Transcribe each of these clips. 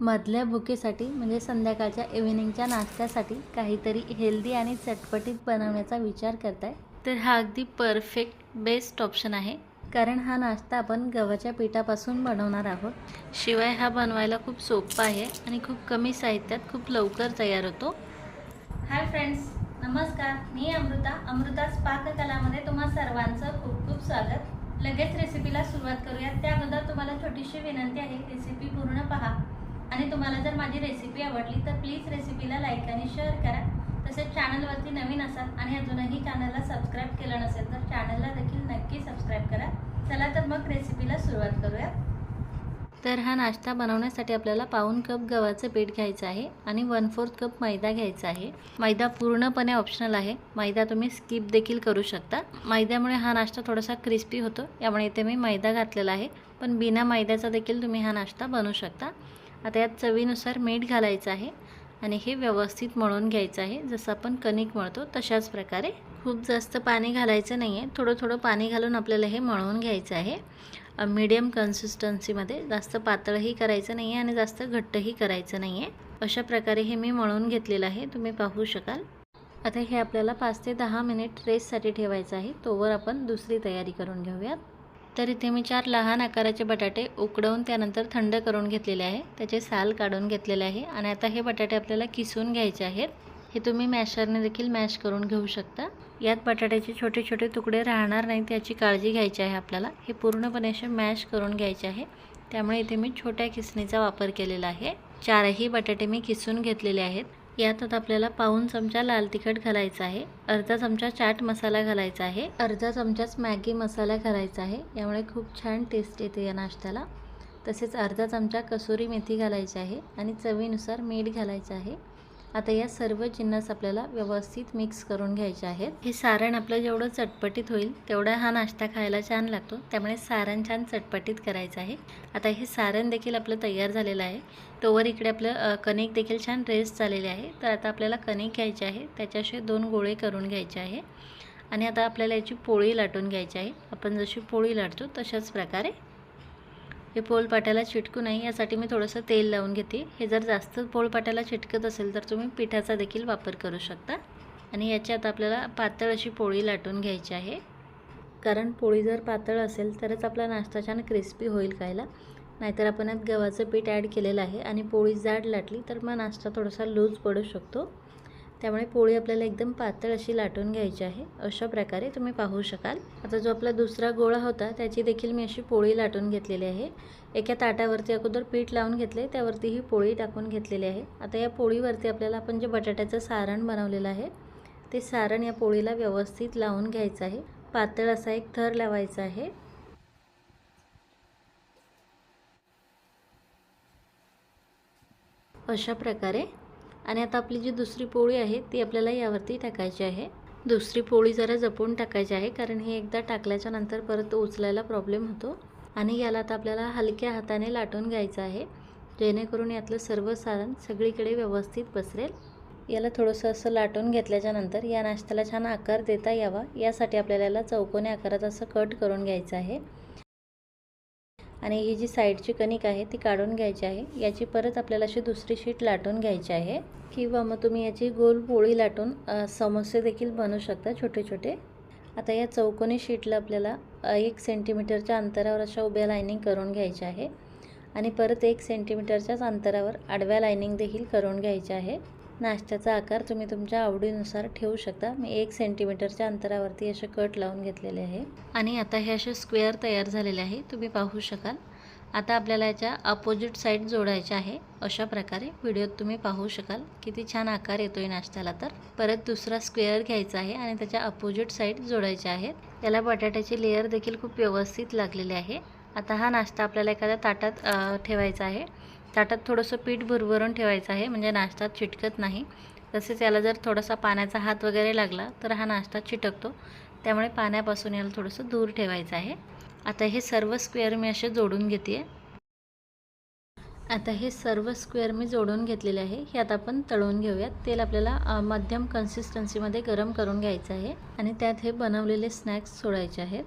मधल्या भुकेसाठी म्हणजे संध्याकाळच्या इव्हिनिंगच्या नाश्त्यासाठी काहीतरी हेल्दी आणि चटपटीत बनवण्याचा विचार करताय? तर हा अगदी परफेक्ट बेस्ट ऑप्शन आहे. कारण हा नाश्ता आपण गव्हाच्या पिठापासून बनवणार आहोत. शिवाय हा बनवायला खूप सोपा आहे आणि खूप कमी साहित्यात खूप लवकर तयार होतो. हाय फ्रेंड्स नमस्कार. मी अमृता. अमृताच पाककलामध्ये तुम्हा सर्वांचं खूप खूप स्वागत. लगेच रेसिपीला सुरुवात करूयात त्या अगोदर तुम्हाला छोटीशी विनंती आहे. रेसिपी पूर्ण पहा. आणि तुम्हाला जर माझी रेसिपी आवडली तर प्लीज रेसिपीला लाईक आणि शेअर करा. तसेच चॅनलवरती नवीन असाल आणि अजूनही चॅनलला सबस्क्राईब केलं नसेल तर चॅनलला देखील नक्की सबस्क्राईब करा. चला तर मग रेसिपीला सुरुवात करूया. तर हा नाश्ता बनवण्यासाठी आपल्याला पाऊन कप गव्हाचं पीठ घ्यायचं आहे आणि वन फोर्थ कप मैदा घ्यायचा आहे. मैदा पूर्णपणे ऑप्शनल आहे. मैदा तुम्ही स्किप देखील करू शकता. मैद्यामुळे हा नाश्ता थोडासा क्रिस्पी होतो यामुळे इथे मी मैदा घातलेला आहे. पण बिना मैद्याचा देखील तुम्ही हा नाश्ता बनवू शकता. आता यात चवीनुसार मीठ घालायचं आहे आणि हे व्यवस्थित मळून घ्यायचं आहे. जसं आपण कणिक मळतो तशाच प्रकारे खूप जास्त पाणी घालायचं नाही आहे थोडं थोडं पाणी घालून आपल्याला हे मळवून घ्यायचं आहे. मीडियम कन्सिस्टन्सीमध्ये जास्त पातळही करायचं नाही आहे आणि जास्त घट्टही करायचं नाही आहे अशा प्रकारे हे मी मळून घेतलेलं आहे. तुम्ही पाहू शकाल. आता हे आपल्याला पाच ते दहा मिनिट रेस्टसाठी ठेवायचं आहे. तोवर आपण दुसरी तयारी करून घेऊयात. तर इथे मी चार लहान आकाराचे बटाटे उकडवून त्यानंतर थंड करून घेतलेले आहे. त्याचे साल काढून घेतलेले आहे आणि आता हे बटाटे आपल्याला किसून घ्यायचे आहेत. हे तुम्ही मॅशरने देखील मॅश करून घेऊ शकता. यात बटाट्याचे छोटे छोटे तुकडे राहणार नाहीत याची काळजी घ्यायची आहे आपल्याला. हे पूर्णपणे असे मॅश करून घ्यायचे आहे. त्यामुळे इथे मी छोट्या किसणीचा वापर केलेला आहे. चारही बटाटे मी किसून घेतलेले आहेत. यात आता आपल्याला पाऊन चमचा लाल तिखट घालायचा आहे अर्धा चमचा चाट मसाला घालायचा आहे अर्धा चमचाच मॅगी मसाला घालायचा आहे. यामुळे खूप छान टेस्ट येते या नाश्त्याला. तसेच अर्धा चमचा कसुरी मेथी घालायची आहे आणि चवीनुसार मीठ घालायचं आहे. आता या सर्व जिन्नस आपल्याला व्यवस्थित मिक्स करून घ्यायचे आहेत. हे सारण आपलं जेवढं चटपटीत होईल तेवढा हा नाश्ता खायला छान लागतो. त्यामुळे सारण छान चटपटीत करायचं आहे. आता हे सारण देखील आपलं तयार झालेलं आहे. तोवर इकडे आपलं कणिक देखील छान रेस्ट झालेले आहे. तर आता आपल्याला कणिक घ्यायचे आहे. त्याच्याशी दोन गोळे करून घ्यायचे आहे. आणि आता आपल्याला याची पोळी लाटून घ्यायची आहे. आपण जशी पोळी लाटतो तशाच प्रकारे हे पोलपाट्याला चिटकू नये यासाठी मी थोडंसं तेल लावून घेते. हे जर जास्त पोळपाट्याला चिटकत असेल तर तुम्ही पिठाचा देखील वापर करू शकता. आणि याच्यात आपल्याला पातळ अशी पोळी लाटून घ्यायची आहे. कारण पोळी जर पातळ असेल तरच आपला नाश्ता छान क्रिस्पी होईल खायला. नाहीतर आपण यात गव्हाचं पीठ ॲड केलेलं आहे. आणि पोळी जाड लाटली तर मग नाश्ता थोडासा लूज पडू शकतो. त्यामुळे पोळी आपल्याला एकदम पातळ अशी लाटून घ्यायची आहे. अशा प्रकारे तुम्ही पाहू शकाल. आता जो आपला दुसरा गोळा होता त्याची देखील मी अशी पोळी लाटून घेतलेली आहे. एका ताटावरती अगोदर पीठ लावून घेतले त्यावरती ही पोळी टाकून घेतलेली आहे. आता या पोळीवरती आपल्याला आपण जे बटाट्याचं सारण बनवलेलं आहे ते सारण या पोळीला व्यवस्थित लावून घ्यायचं आहे. पातळ असा एक थर लावायचा आहे. अशा प्रकारे आणि आता आपली जी दुसरी पोळी आहे ती आपल्याला यावरती टाकायची आहे. दुसरी पोळी जरा जपून टाकायची आहे कारण हे एकदा टाकल्याच्या नंतर परत उचलायला प्रॉब्लेम होतो. आणि याला आता आपल्याला हलक्या हाताने लाटून घ्यायचं आहे जेणेकरून यातलं सर्व सारण सगळीकडे व्यवस्थित पसरेल. याला थोडंसं असं लाटून घेतल्याच्या नंतर या नाश्त्याला छान आकार देता यावा. यासाठी आपल्याला याला चौकोनी आकारात असं कट करून घ्यायचं आहे. आणि ही जी साईडची कणिक आहे ती काढून घ्यायची आहे. याची परत आपल्याला अशी दुसरी शीट लाटून घ्यायची आहे. किंवा मग तुम्ही याची गोल पोळी लाटून समोसे देखील बनवू शकता छोटे छोटे. आता या चौकोनी शीटला आपल्याला एक सेंटीमीटरच्या अंतरावर अशा उभ्या लायनिंग करून घ्यायच्या आहे. आणि परत एक सेंटीमीटरच्याच अंतरावर आडव्या लायनिंग देखील करून घ्यायच्या आहे. नाश्त्याचा आकार तुम्ही तुमच्या आवडीनुसार ठेवू शकता. मी एक सेंटीमीटरच्या अंतरावरती असे कट लावून घेतलेले आहे. आणि आता हे असे स्क्वेअर तयार झालेले आहे. तुम्ही पाहू शकाल. आता आपल्याला याच्या अपोजिट साईड जोडायच्या आहे. अशा प्रकारे व्हिडिओत तुम्ही पाहू शकाल. किती छान आकार येतो आहे नाश्त्याला तर. परत दुसरा स्क्वेअर घ्यायचा आहे आणि त्याच्या अपोजिट साईड जोडायच्या आहेत. याला बटाट्याची लेअर देखील खूप व्यवस्थित लागलेली आहे. आता हा नाश्ता आपल्याला एखाद्या ताटात ठेवायचा आहे. ताटात थोडंसं पीठ भुरभरून ठेवायचं आहे म्हणजे नाश्ता चिटकत नाही. तसेच याला जर थोडासा पाण्याचा हात वगैरे लागला तर हा नाश्ता चिटकतो. त्यामुळे पाण्यापासून याला थोडंसं दूर ठेवायचं आहे. आता हे सर्व स्क्वेअर मी असे जोडून घेते आता हे सर्व स्क्वेअर मी जोडून घेतलेले आहे. हे आता आपण तळून घेऊयात. तेल आपल्याला मध्यम कन्सिस्टन्सीमध्ये गरम करून घ्यायचं आहे. आणि त्यात हे बनवलेले स्नॅक्स सोडायचे आहेत.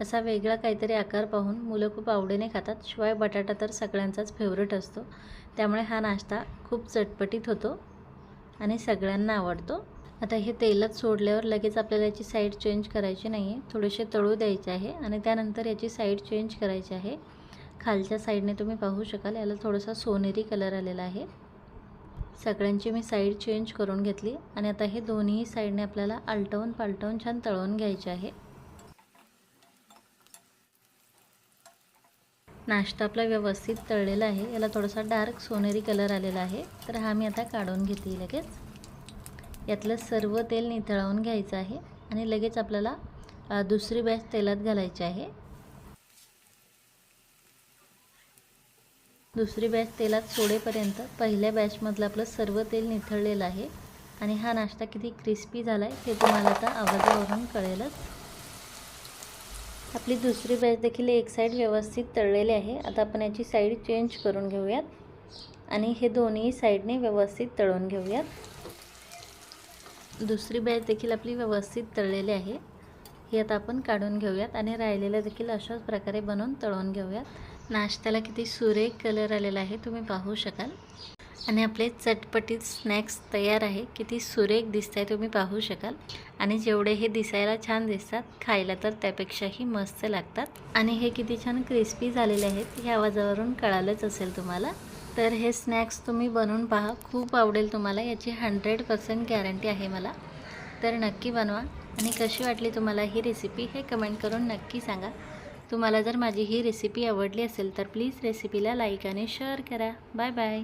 असा वेगळा काहीतरी आकार पाहून मुलं खूप आवडीने खातात. शिवाय बटाटा तर सगळ्यांचाच फेवरेट असतो. त्यामुळे हा नाश्ता खूप चटपटीत होतो आणि सगळ्यांना आवडतो. आता हे तेलात सोडल्यावर लगेच आपल्याला याची साईड चेंज करायची नाही आहे थोडेसे तळू द्यायचे आहे आणि त्यानंतर याची साईड चेंज करायची आहे. खालच्या साईडने तुम्ही पाहू शकाल याला थोडासा सोनेरी कलर आलेला आहे. सगळ्यांची मी साईड चेंज करून घेतली आणि आता हे दोन्ही साईडने आपल्याला आलटवून पालटवून छान तळवून घ्यायचे आहे. नाश्ता आपला व्यवस्थित तळलेला आहे. याला थोडासा डार्क सोनेरी कलर आलेला आहे. तर हा मी आता काढून घेते लगेच. यातलं सर्व तेल निथळावून घ्यायचं आहे आणि लगेच आपल्याला दुसरी बॅच तेलात घालायची आहे. दुसरी बॅच तेलात सोडेपर्यंत पहिल्या बॅचमधलं आपलं सर्व तेल निथळलेलं आहे. आणि हा नाश्ता किती क्रिस्पी झाला आहे ते तुम्हाला आता आवाजावरून कळेलच. आपली दुसरी बॅच देखील एक साईड व्यवस्थित तळलेली आहे. आता आपण याची साईड चेंज करून घेऊयात. आणि हे दोन्ही साईडने व्यवस्थित तळून घेऊयात. दुसरी बॅच देखील आपली व्यवस्थित तळलेली आहे. हे आता आपण काढून घेऊयात आणि राहिलेलं देखील अशाच प्रकारे बनवून तळून घेऊयात. नाश्त्याला किती सुरेख कलर आलेला आहे तुम्ही पाहू शकाल. आणि आपले चटपटीत स्नॅक्स तयार आहे. किती सुरेख दिसत आहे तुम्ही पाहू शकाल. आणि जेवढे हे दिसायला छान दिसतात खायला तर त्यापेक्षाही मस्त लागतात. आणि हे किती छान क्रिस्पी झालेले आहेत हे आवाजावरून कळालंच असेल तुम्हाला. तर हे स्नॅक्स तुम्ही बनवून पहा. खूप आवडेल तुम्हाला याची हंड्रेड पर्सेंट गॅरंटी आहे मला. तर नक्की बनवा. आणि कशी वाटली तुम्हाला ही रेसिपी हे कमेंट करून नक्की सांगा. तुम्हाला जर माझी ही रेसिपी आवडली असेल तर प्लीज रेसिपीला लाईक आणि शेअर करा. Bye bye